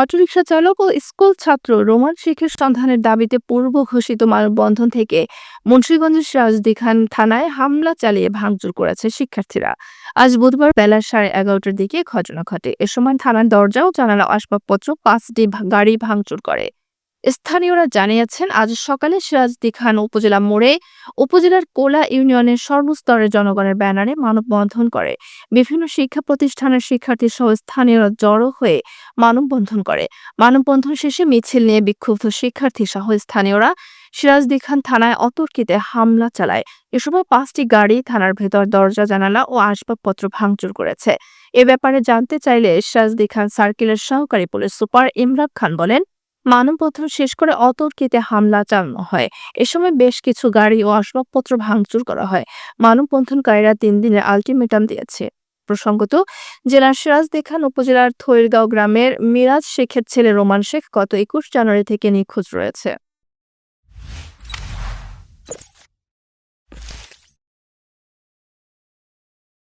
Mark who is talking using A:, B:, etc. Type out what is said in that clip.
A: autorickshaw চালক ও school ছাত্র Roman শেখের সন্ধানের দাবিতে পূর্ব ঘোষিত মানববন্ধন থেকে মুন্সীগঞ্জের সিরাজদিখান থানায় হামলা চালিয়ে ভাঙচুর করেছে শিক্ষার্থীরা আজ বুধবার বেলা সাড়ে এগারোটার দিকে ঘটনা ঘটে এ সময় থানার দরজা ও জানালা আসবাবপত্র পাঁচটি গাড়ি ভাঙচুর করে স্থানীয়রা জানিয়েছেন আজ সকালে সিরাজদি খান উপজেলা মোড়ে উপজেলার কোলা ইউনিয়নের সর্বস্তরের জনগণের ব্যানারে মানববন্ধন করে বিভিন্ন শিক্ষা প্রতিষ্ঠানের শিক্ষার্থী সহ স্থানীয়রা জড়ো হয়ে মানববন্ধন করে মানববন্ধন শেষে মিছিল নিয়ে বিক্ষুব্ধ শিক্ষার্থী সহ স্থানীয়রা সিরাজদি খান থানায় অতর্কিতে হামলা চালায় এ সময় পাঁচটি গাড়ি থানার ভেতর দরজা জানালা ও আসবাবপত্র ভাঙচুর করেছে এ ব্যাপারে জানতে চাইলে সিরাজদি খান সার্কেলের সহকারী পুলিশ সুপার ইমরান খান বলেন মানববন্ধন শেষ করে অতর্কিতে হামলা চালানো হয় এ সময় বেশ কিছু গাড়ি ও আসবাবপত্র ভাঙচুর করা হয় মানববন্ধনকারীরা তিন দিনের আলটিমেটাম দিয়েছে প্রসঙ্গত জেলার সিরাজদেখান উপজেলার থৈরগাঁও গ্রামের মিরাজ শেখের ছেলে রোমান শেখ গত একুশ জানুয়ারি থেকে নিখোঁজ রয়েছে